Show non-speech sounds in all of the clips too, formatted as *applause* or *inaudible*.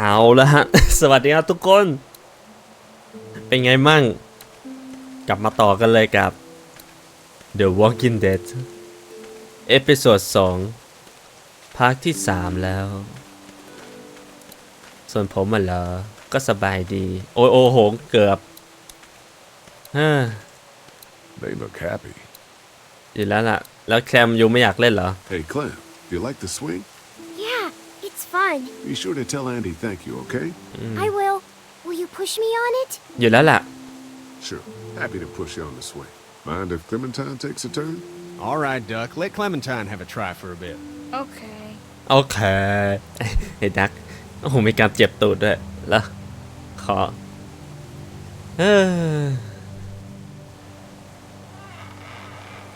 เอาละฮะ สวัสดีครับทุกคน เป็นไงมั่ง กลับมาต่อกันเลยกับ The Walking Dead เอพิโซด2ภาคที่ 3 แล้ว ส่วนผมอะเหรอ ก็สบายดี โอ้ยโอ้โห เกือบฮ่า They look happy. อยู่แล้วล่ะ แล้วแคมยูไม่อยากเล่นเหรอ Hey, Clem, you like the swing? Yeah, it's fun. Be sure to tell Andy thank you, okay? I will. Will you push me on it? อยู่แล้วล่ะ Sure. Happy to push you on the swing. Mind if Clementine takes a turn? All right, Duck. Let Clementine have a try for a bit. Okay. โอเค ไอ้ดัก โอ้โห มีการเจ็บตูดด้วยแล้วขอ เออ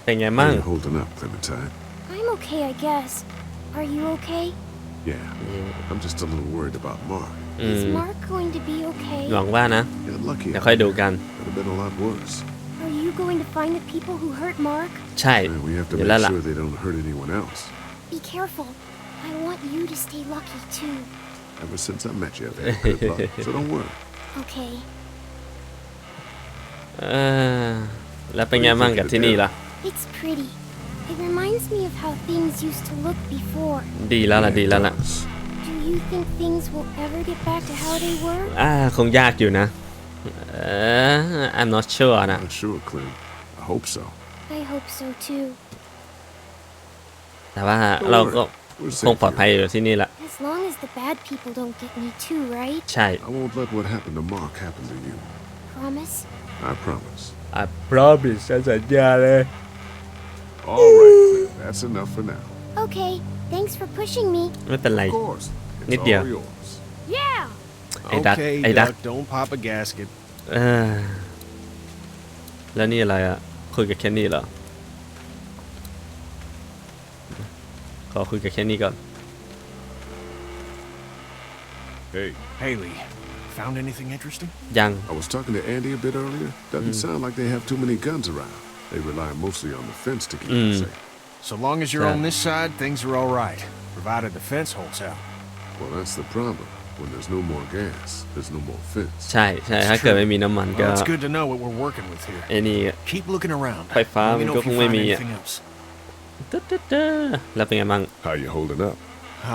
เป็นไง How มั่ง you holding up, Clementine? I'm okay, I guess. Are you okay? Yeah. I'm just a little worried about Mark. Is Mark going to be okay? หวังว่านะ Got lucky. เดี๋ยว out ค่อยดู there. กัน Could have been a lot worse. Are you going to find the people who hurt Mark? ใช่ And we have to อยู่ make แล้วล่ะ sure they don't hurt anyone else. Be careful. I want you to stay lucky too. Ever since I met you, I've had good luck. So don't worry. *laughs* Okay. เออ แล้วเป็นไงมั่งกับที่นี่ล่ะ It's pretty. It reminds me of how things used to look before. ดีแล้วล่ะ ดีแล้วล่ะ Does. Do you think things will ever get back to how they were? อ่า คงยากอยู่นะ เออ I'm not sure นะ Not sure, Clem. I hope so. I hope so too. แต่ว่าเราก็ We're คง safe ปลอดภัย here. อยู่ที่นี่แหละ As long as the bad people don't get me too, right? ใช่ I won't let what happened to Mark happen to you. Promise? I promise. I promise ฉันสัญญาเลย All right, Clem. That's enough for now. Okay. Thanks for pushing me. ไม่เป็นไร Of course. It's Nít all điều. yours. Yeah! Hey, Duck. okay, Hey, Duck. Duck. Don't pop a gasket. เออ แล้วนี่อะไรอะคุยกับแคนนี่เหรอ ขอคุยกับแคนนี่ก่อน Hey, Haley, found anything interesting? ยัง I was talking to Andy a bit earlier. Doesn't sound like they have too many guns around. They rely mostly on the fence to keep them Mm. safe. So long as you're Yeah. on this side, things are all right, provided the fence holds out. Well, that's the problem. When there's no more gas, there's no more fence. ใช่ใช่ถ้าเกิดไม่มีน้ำมันก็ Well, it's good to know what we're working with here. ไอ้นี่ Keep looking around. Phải phá Let me mình know có if you không find mì ạ. anything else. ตึ๊ดตึ๊ดตึ๊ดแล้วเป็นไงมั่ง How you holding up?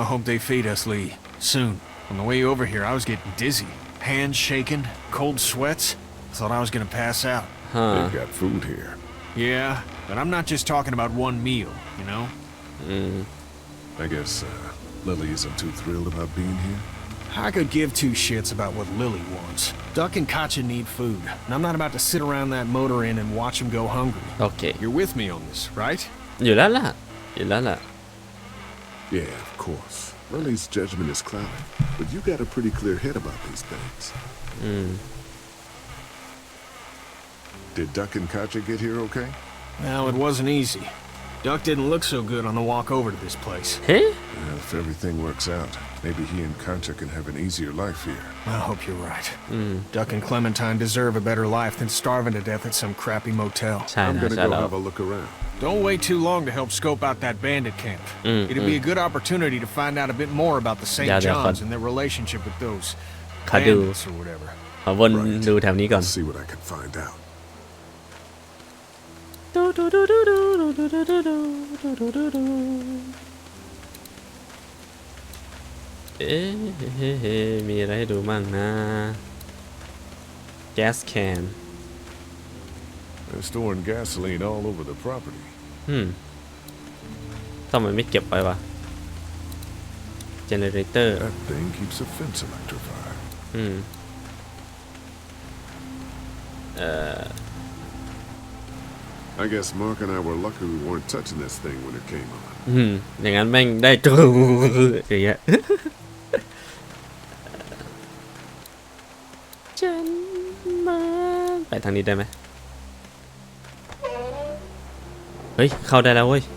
I hope they feed us, Lee. Soon. On the way over here, I was getting dizzy. Hands shaking, cold sweats. Thought I was gonna pass out. ฮะ They've got food here. Yeah, but I'm not just talking about one meal, you know? Mm. I guess, uh, Lily isn't too thrilled about being here. I could give two shits about what Lily wants. Duck and Kacha need food, and I'm not about to sit around that motor inn and watch them go hungry. Okay. You're with me on this, right? Yolala. la. Yeah, of course. Lily's judgment is clouded, but you got a pretty clear head about these things. Mm. Did Duck and Katja get here okay? Well, it wasn't easy. Duck didn't look so good on the walk over to this place. Hey? If everything works out, maybe he and Katja can have an easier life here. I hope you're right. Mm. Duck and Clementine deserve a better life than starving to death at some crappy motel. I'm gonna go have a look around. Don't wait too long to help scope out that bandit camp. Mm, It'd mm. be a good opportunity to find out a bit more about the St. Yeah, John's and their relationship with those bandits or whatever. I wouldn't right. do it, have any guns. See what I can find out. เอ๊ะมีอะไรให้ดูมั่งนะ gas can They're storing gasoline all over the property. อืมทำไมไม่เก็บไปวะ generator That thing keeps the fence electrified. อืม I guess Mark and I were lucky we weren't touching this thing when it came on. อืม อย่างนั้นแม่งได้ จูอย่างเงี้ย ฉันมาไปทางนี้ได้ไหมเฮ้ย เข้าได้แล้วเว้ย *laughs*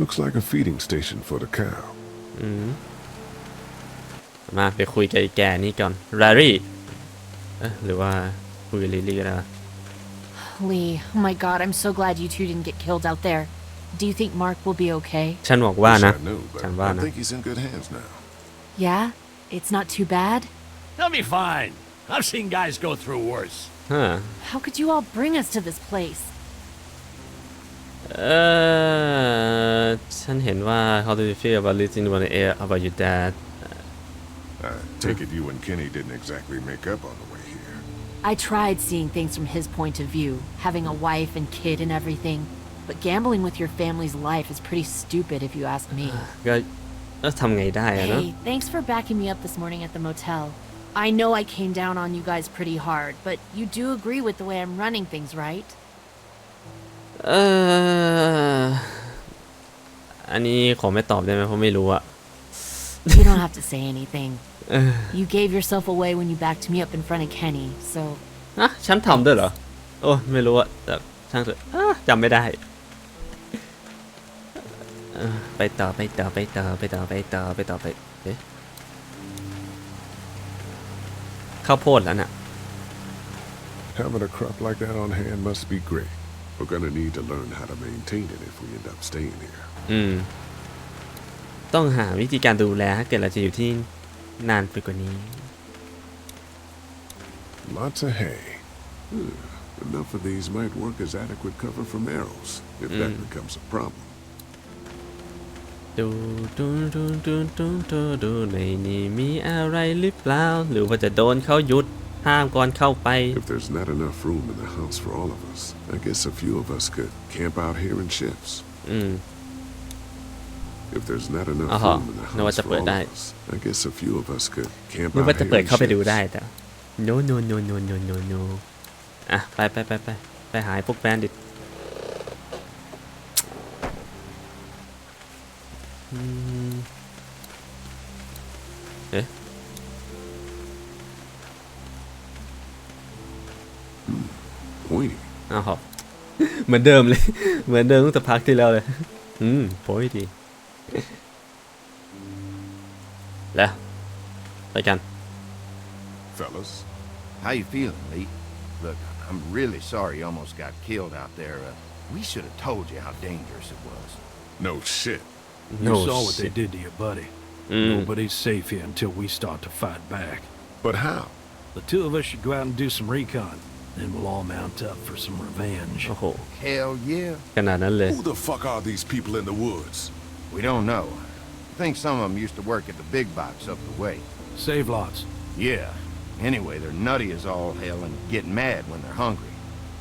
Looks like a feeding station for the cow. มาไปคุยกับไอ้แกนี่ก่อนรารี่ เอ๊ะหรือว่าคุยกับลิลลี่ก็ได้วะ Lee, oh my god, I'm so glad you two didn't get killed out there. Do you think Mark will be okay? ฉันบอกว่า Wish นะ I knew, but ฉันว่า I นะ think he's in good hands now. Yeah? It's not too bad? He'll be fine. I've seen guys go through worse. ฮะ How could you all bring us to this place? เออฉันเห็นว่า how do you feel about listening to the air about your dad I take it you and Kenny didn't exactly make up on the way here. I tried seeing things from his point of view, having a wife and kid and everything. But gambling with your family's life is pretty stupid if you ask me. *sighs* ก็แล้วทำไงได้อะเนาะ Hey, thanks for backing me up this morning at the motel. I know I came down on you guys pretty hard, but you do agree with the way I'm running things, right? *sighs* เอออันนี้ขอไม่ตอบได้ไหมเพราะไม่รู้อะ *laughs* You don't have to say anything. You gave yourself away when you backed me up in front of Kenny, so อะฉันทำด้วยเหรอ โอ้ไม่รู้อะแต่ช่างเถอะอะจำไม่ได้เออไปต่อไปต่อไปต่อไปต่อไปต่อไปต่อไปเอ๊ะข้าวโพดแล้วน่ะ Having a crop like that on hand must be great. We're gonna need to learn how to maintain it if we end up staying here. อืม ต้องหาวิธีการดูแลถ้าเกิดเราจะอยู่ที่ นานไปกว่านี้ Lots of hay. Hmm, Enough of these might work as adequate cover from arrows, if that becomes a problem. ดูดูดูดูดูดูดูในนี้มีอะไรหรือเปล่า หรือว่าจะโดนเขาหยุดห้ามก่อนเข้าไป If there's not enough room in the house for all of us, I guess a few of us could camp out here in shifts. อืม If there's not enough Aha, room in the no, house what's up for with all that? of us, I guess a few of us could camp นึก out ว่าจะ here เปิด in เข้าไปดู shifts. ได้แต่ no no no no no no no อะ ไปไปไปไปไปหายพวกแบนดิตอืมเอ๊ะ Pointy. อ้าวเหมือนเดิมเลย เหมือนเดิมตั้งแต่พักที่แล้วเลย อืมโป้ยดี *laughs* there. They can. Fellas. How you feeling, Lee? Look, I'm really sorry you almost got killed out there. Uh, we should have told you how dangerous it was. No shit. You saw shit. what they did to your buddy. Mm. Nobody's safe here until we start to fight back. But how? The two of us should go out and do some recon. Then we'll all mount up for some revenge. Oh. Hell yeah. Who the fuck are these people in the woods? We don't know. I think some of them used to work at the big box up the way. Save lots. Yeah. Anyway, they're nutty as all hell and get mad when they're hungry.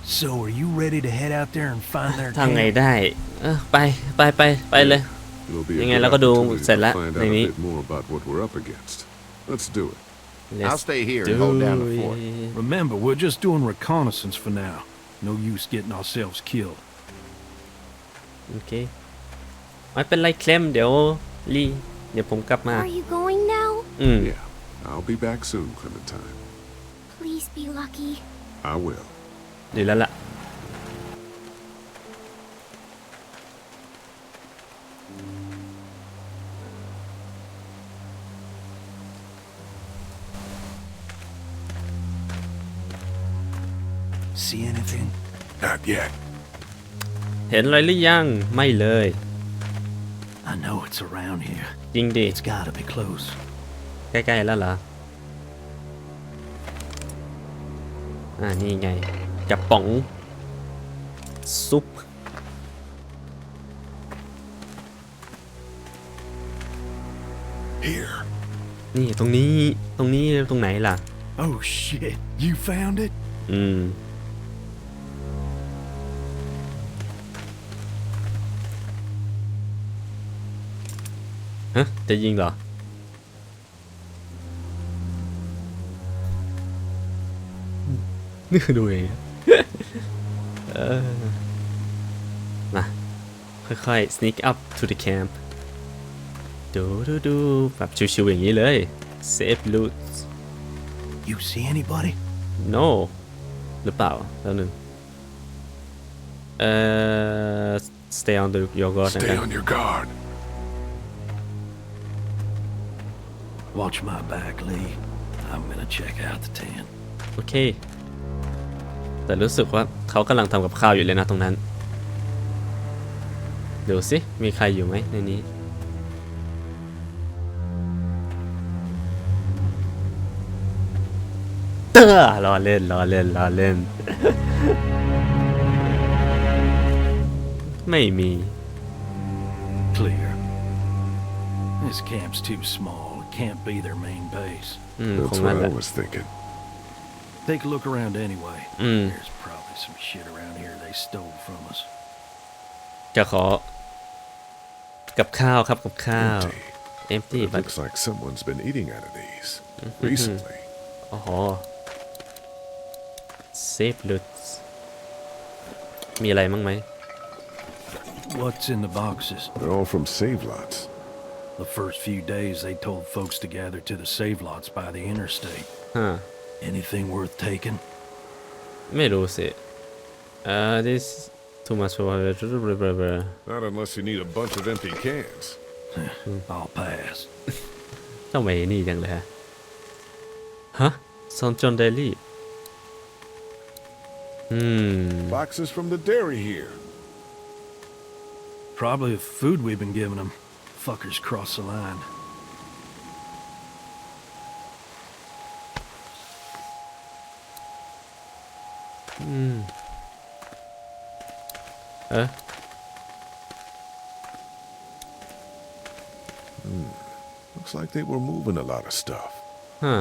So are you ready to head out there and find their ทำไง camp? ได้ เออไปไปไปไปเลย It'll be a Yung nga, good lako doon, opportunity sala, to find out nini. a bit more about what we're up against. Let's do it. I'll Let's stay here do and hold down the fort. it. Remember, we're just doing reconnaissance for now. No use getting ourselves killed. โอเค ไม่เป็นไรเคลมเดี๋ยวรีเดี๋ยวผมกลับมา Are you going now? อืม Yeah, I'll be back soon, Clementine. Please be lucky. I will. ดีแล้วล่ะ See anything? Not yet. เห็นอะไรหรือยัง ไม่เลย I know it's around here. จริงดิ It's gotta be close. ใกล้ๆแล้วเหรอ อ่า นี่ไงกระป๋อง ซุป Here. นี่ตรงนี้ ตรงนี้ตรงไหนล่ะ Oh shit, you found it? อืม ฮะ จะยิงเหรอ นี่คือดูเอง เออมา ค่อยๆ *laughs* *laughs* sneak up to the camp ดูดูดูแบบชิวๆอย่างนี้เลย save loot You see anybody? no หรือเปล่าแล้วหนึ่งเอ่อ stay on the your guard นะค Stay รับ on your guard. Watch my back, Lee. I'm gonna check out the tent. โอเค แต่รู้สึกว่าเขากำลังทำกับข้าวอยู่เลยนะตรงนั้นดูสิ มีใครอยู่ไหมในนี้ เตอรอเล่นรอเล่นรอเล่น ไม่มี Clear. This camp's too small. It can't be their main base. อืม ค That's งงั้น what แห I ละ was thinking. Take a look around anyway. Mm. There's probably some shit around here they stole from us. จะขอ กับข้าวครับกับข้าว Empty. empty It but looks like someone's been eating out of these Mm-hmm. recently. อ๋อ save loot มีอะไรมั้งไหม What's in the boxes? They're all from save lots. The first few days they told folks to gather to the save lots by the interstate. ฮะ Anything worth taking? ไม่รู้สิเอ่อ this too much for Not unless you need a bunch of empty cans. *laughs* I'll pass. ทำไมนี่จังเลยฮะ ฮะซอนจอนเดลี่ อืม Boxes from the dairy here. Probably the food we've been giving them. Fuckers cross the line. เออ Looks like they were moving a lot of stuff. ฮะ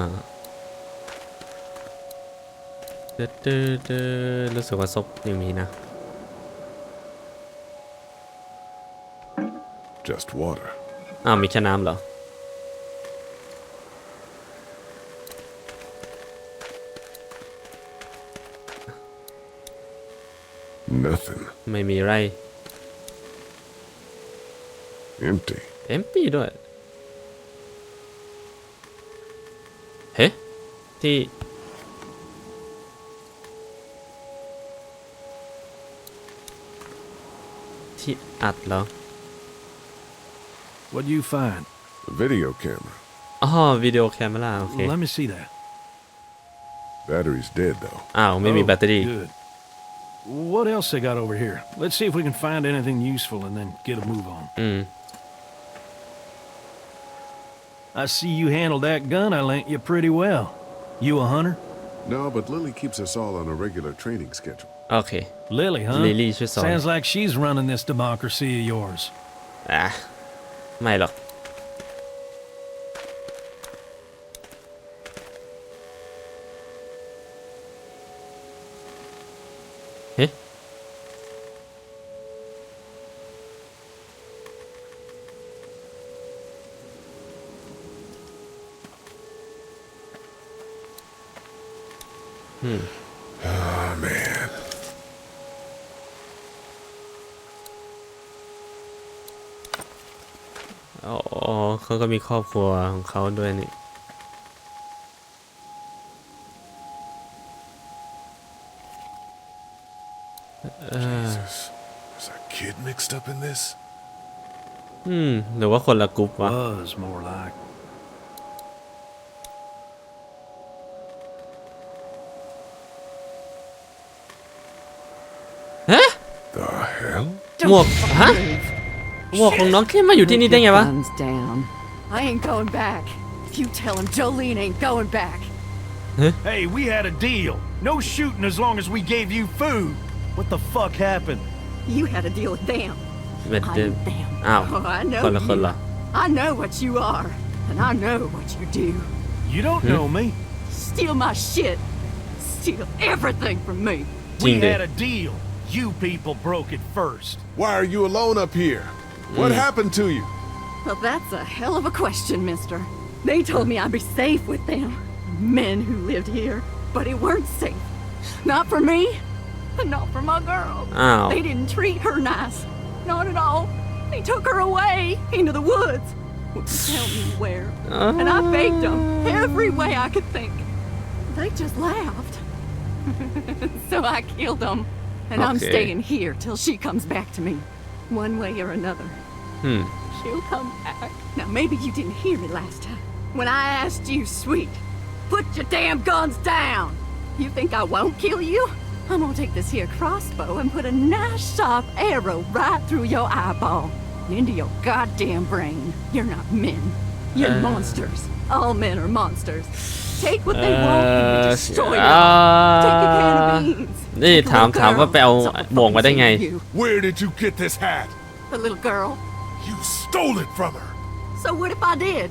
เด้อเด้อเด้อรู้สึกว่าซบยังมีนะ Just water. อ้าวมีแค่น้ำเหรอ Nothing. ไม่มีไร Empty. เอ็มปีด้วย เฮ้ที่ ที่อัดเหรอ What do you find? A video camera. Oh, video camera. Ah, okay. Let me see that. Battery's dead though. Oh, maybe oh, battery. Good. What else they got over here? Let's see if we can find anything useful and then get a move on. Mm. I see you handled that gun I lent you pretty well. You a hunter? No, but Lily keeps us all on a regular training schedule. Okay. Lily, huh? Lily, Sounds like she's running this democracy of yours. Ah. ไม่หรอกเฮ้อืม Oh man. อ๋อ เขาก็มีครอบครัวของเขาด้วยนี่ Jesus. Is a kid mixed up in this? อืมหรือว่าคนละกรุ๊ปวะ Was more like. The hell? หมวกฮะ หมวกของน้องเข้มมาอยู่ที่นี่ได้ไงวะ Guns down. I ain't going back. You tell him Jolene ain't going back. Hey, we had a deal. No shooting as long as we gave you food. What the fuck happened? You had a deal with them. เป็นเดิม I'm them. อ้าว Oh, I know คนละคน you. ละ I know what you are, and I know what you do. You don't know me. Steal my shit. Steal everything from me. We Jingle. had a deal. You people broke it first. Why are you alone up here? What hmm. happened to you? Well, that's a hell of a question, mister. They told me I'd be safe with them. Men who lived here. But it weren't safe. Not for me. and Not for my girl. Ow. They didn't treat her nice. Not at all. They took her away into the woods. Wouldn't tell me where. And I begged them every way I could think. They just laughed. *laughs* so I killed them. And I'm Okay. staying here till she comes back to me. One way or another. อืม She'll come back. Now, maybe you didn't hear me last time. When I asked you, sweet, put your damn guns down. You think I won't kill you? I'm gonna take this here crossbow and put a nice sharp arrow right through your eyeball and into your goddamn brain. You're not men. You're Uh. monsters. All men are monsters Take what they เอ want and อ you destroy อ่า them. Take a can of beans. นี่ Take a ถาม little ถามว่า girl. ไปเอา It's all the หมวกมาได้ไง fucking you. Where did you get this hat? The little girl. You stole it from her. So what if I did?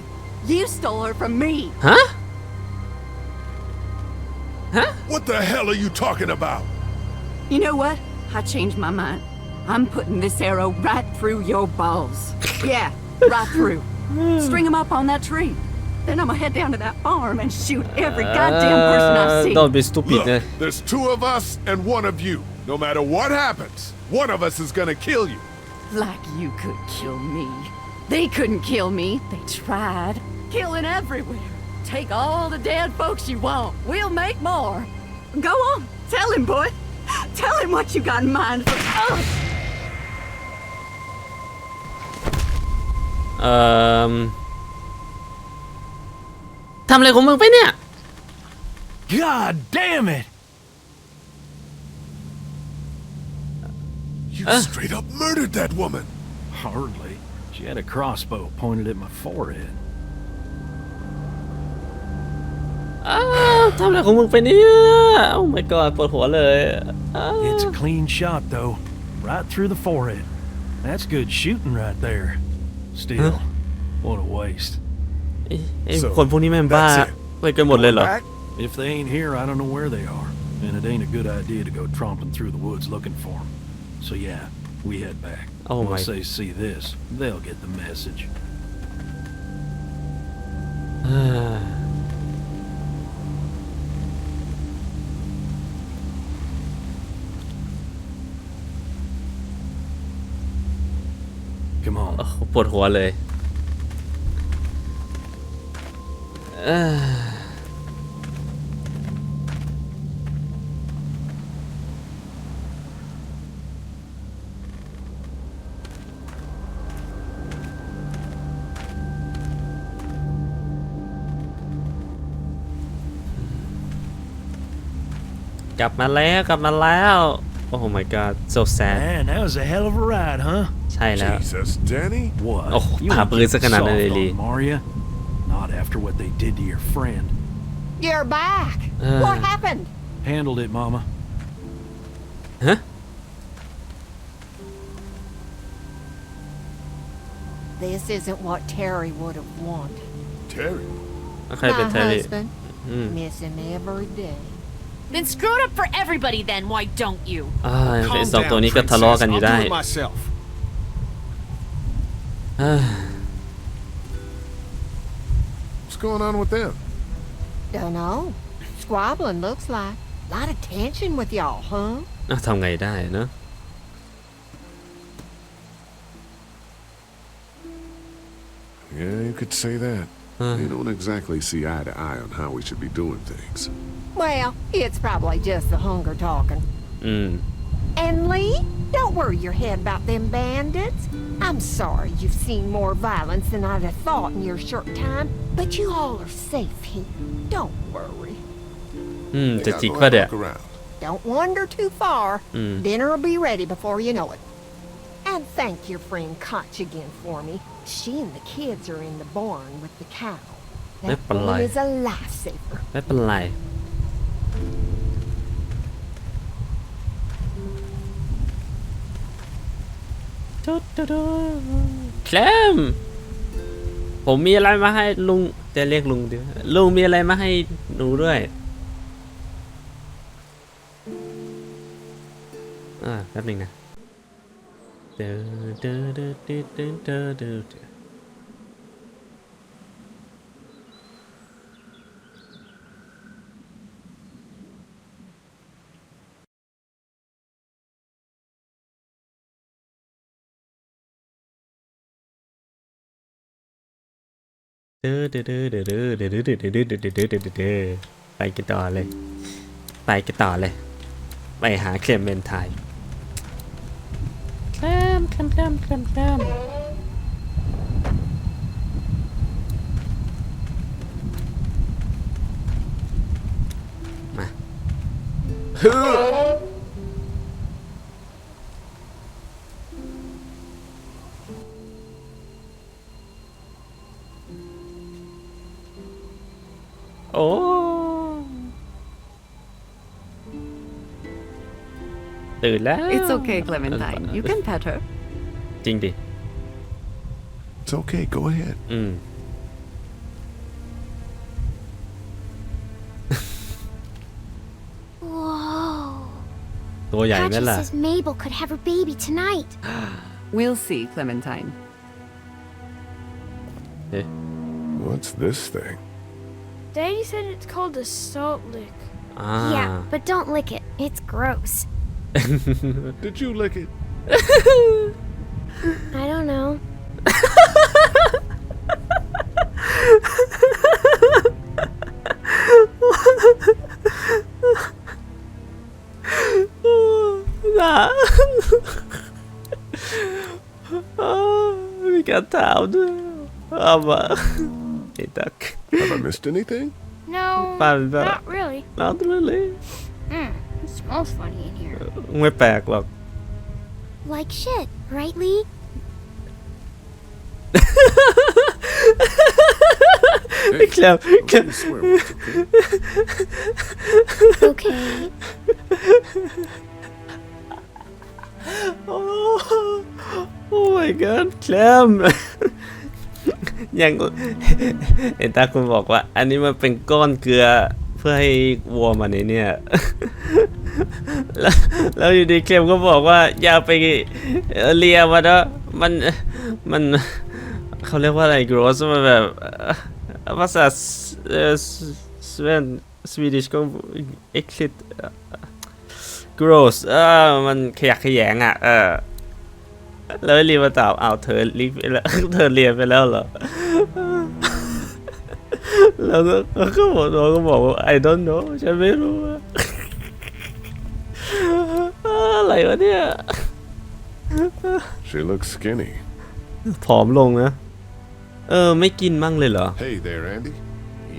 You stole her from me. ฮะ What the hell are you talking about? You know what? I changed my mind. I'm putting this arrow right through your balls. Yeah, right through. *laughs* String them up on that tree. Then I'ma head down to that farm and shoot every goddamn uh, person I see. Don't be stupid. Look, eh? there's two of us and one of you. No matter what happens, one of us is gonna kill you. Like you could kill me. They couldn't kill me. They tried. Killing everywhere. Take all the dead folks you want. We'll make more. Go on. Tell him, boy. Tell him what you got in mind for us. Um... ทำอะไรของมึงไปเนี่ย God damn it! You Uh. straight up murdered that woman. Hardly. She had a crossbow pointed at my forehead. อ้าวทำอะไรของมึงไปเนี่ย โอ้ my god ปวดหัวเลยอ้าว It's a clean shot, though. Right through the forehead. That's good shooting right there. Still, what a waste. ไอ้ไอ้ So, คนพวกนี้แม่งบ้า that's it. ไปกันหมดเลยเหรอ Back? If they ain't here, I don't know where they are. And it ain't a good idea to go tromping through the woods looking for them. So yeah, we head back. Oh Once my- they see this, they'll get the message. *sighs* อ่า Come on. โอ้โหปวดหัวเลย เอ้อกลับมาแล้วกลับมาแล้วโอ้ my god so sad Man, that was a hell of a ride, huh? ใช่แล้ว Jesus, Danny. What? Oh, you pả ain't bươi getting sa ka na, soft Lily. on 'em, are ya? Not after what they did to your friend. You're back. Uh. what happened? Handled it, Mama. ฮะ This isn't what Terry would have wanted. Terry. ใครเป็น My แทรี่ husband, อืม miss him every day. Then screw it up for everybody then, why don't you? อ่าไอ้ Calm สองตัว down, นี้ก็ทะเลาะ princess. กันอยู่ I'll ได้ going on with them? Dunno. Squabbling looks like. Lot of tension with y'all, huh? อ่ะทำไงได้เนอะ Yeah, you could say that. Huh. They don't exactly see eye to eye on how we should be doing things. Well, it's probably just the hunger talking. อืม And Lee, don't worry your head about them bandits. I'm sorry you've seen more violence than I'd have thought in your short time, but you all are safe here. Don't worry. อืม Hey, จะ I'll จิก go ป่ะ have a เดี๋ย look around. Don't wander too far. Mm. Dinner will be ready before you know it. And thank your friend Koch again for me. She and the kids are in the barn with the cow. That That's woman polite. is a lifesaver. ไม่เป็นไร แคลมผมมีอะไรมาให้ลุงจะเรียกลุงดิลุงมีอะไรมาให้หนูด้วยอ่าแป๊บนึงนะเดอเดอเดอเดอเดอ เดอเดอเดอเดอเดอเดอเดอเดอเดอเดอเดอเดอเดอไปกันต่อเลย ไปกันต่อเลย ไปหาเคลมเมนไทน์เคลมเคลมเคลมเคลมเคลมมาฮึ โอ้ ตื่นแล้ว It's okay, Clementine. You can pet her. จริงดิ It's okay, go ahead. อืม Whoa. ตัวใหญ่ไหม Patches ล่ะ says Mabel could have her baby tonight. *gasps* We'll see, Clementine. What's this thing? Daddy said it's called a salt lick. Ah. Yeah, but don't lick it. It's gross. *laughs* Did you lick it? *laughs* I don't know. nah. oh, vilken tur du. Have I missed anything? No, not. really. Not really. Mm, it smells funny in here. Uh, went back, look. Like shit, right, Lee? *laughs* Hey, Clem, Clem. okay? Okay. *laughs* Oh, oh my god, Clem! *laughs* ย่างเอ็นตาคุณบอกว่า อันนี้มันเป็นก้อนเกลือเพื่อให้วัวมันนเนี่ย แล้วแล้วอยู่ดีเคลมก็บอกว่า อย่าไปเลียมันนะมันมันเขาเรียกว่าอะไร gross มันแบบภาษาสเอ่อสเวนสวีดิชก็ äckligt gross เออมันขยักขยงอะเออ แล้วเรียนมาตอบอ้าวเธอลิฟไปแล้วเธอเรียนไปแล้วเหรอ แล้วก็แล้วก็บอกน้องก็บอกว่า I don't know ฉันไม่รู้อะอะไรวะเนี่ย She looks skinny. ผอมลงนะ เออ ไม่กินมั่งเลยเหรอ Hey there, Andy.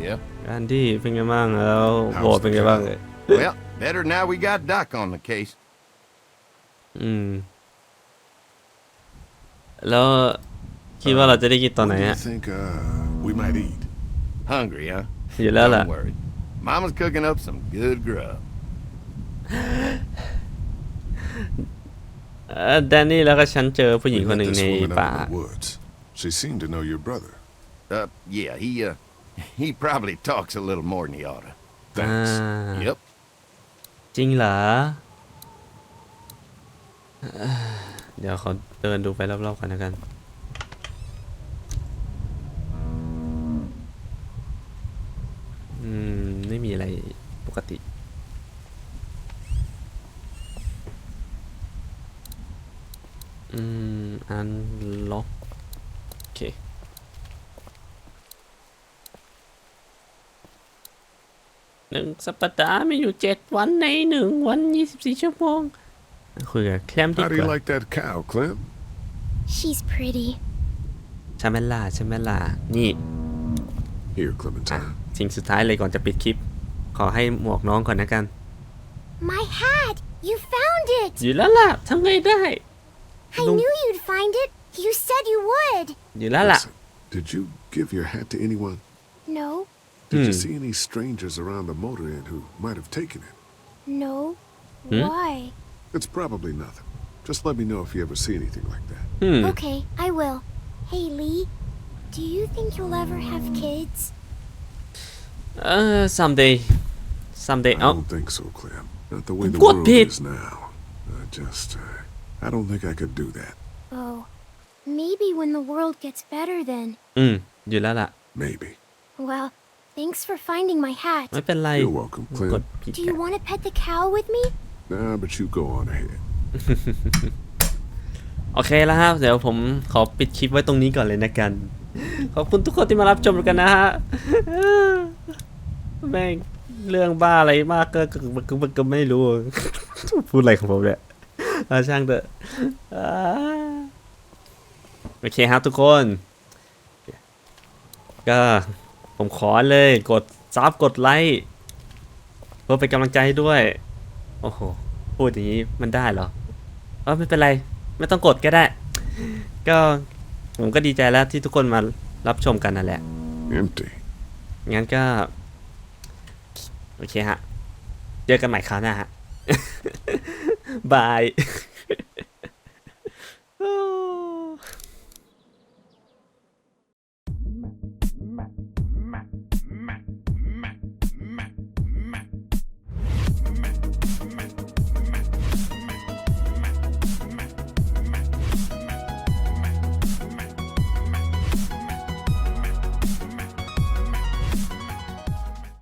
Yep. อันดี้เป็นไงบ้างแล้วโบทเป็นไงบ้างเลย Well, better now we got Doc on the case. อืม แล้วคิดว่าเราจะได้กินตอนไหน When do ฮะ you think uh, we might eat? Hungry, huh? อยู่แล้วล่ะ Don't worry. Mama's cooking up some good grub. เอ่อแดนนี่แล้วก็ฉันเจอผู้หญิง We คนห met นึ่ง this ใน woman ป่า out in the woods. She seemed to know your brother. Uh, yeah, he, uh, he probably talks a little more than he oughta. Thanks. อ่า Yep. จริงเหรอเอ่อ เดี๋ยวขอเดินดูไปรอบๆกันแล้วกันอืม ไม่มีอะไรปกติอืมอันล็อกโอเคหนึ่งสัปดาห์มีอยู่เจ็ดวันในหนึ่งวันยี่สิบสี่ชั่วโมง คุยกับแคลมดี How do ก you ว่า like that cow, Clem? She's pretty. ใช่ไหมล่ะใช่ไหมล่ะนี่ Here, อ่ะ Clementine. สิ่งสุดท้ายเลยก่อนจะปิดคลิป ขอให้หมวกน้องก่อนนะกัน My hat! You found it! อยู่แล้วล่ะทำไงได้ I No. knew you'd find it. You said you would. อยู่แล้วล่ะ Listen, did you give your hat to anyone? No, Did you Hmm. see any strangers around the motor inn who might have taken it? no. Hmm? Why? It's probably nothing. Just let me know if you ever see anything like that. อืม Okay, I will. Hey, Lee. Do you think you'll ever have kids? เออ someday someday I เอ้า don't think so, Clem. Not the way the What, world Pete? is now. I just, uh, I don't think I could do that. Oh. Maybe when the world gets better then. อืม อยู่แล้วล่ะ Maybe. Well, thanks for finding my hat. ไม่เป็นไร You're welcome, กด Clem. ผิด Do you want to pet the cow with me? Nah, but you go on ahead. โอเคแล้วครับเดี๋ยวผมขอปิดคลิปไว้ตรงนี้ก่อนเลยนะกัน ขอบคุณทุกคนที่มารับชมกันนะฮะแม่งเรื่องบ้าอะไรมากก็ก็ก็ก็ก็ไม่รู้ พูดอะไรของผมเนี่ยเอาช่างเถอะอ่าโอเคครับทุกคน ก็ผมขอเลยกดซับกดไลค์เพื่อเป็นกำลังใจให้ด้วย โอ้โห พูดอย่างนี้มันได้เหรอเออไม่เป็นไร ไม่ต้องกดก็ได้ ก็ผมก็ดีใจแล้วที่ทุกคนมารับชมกันนั่นแหละ Empty. งั้นก็ โอเคฮะ เจอกันใหม่คราวหน้าฮะ บาย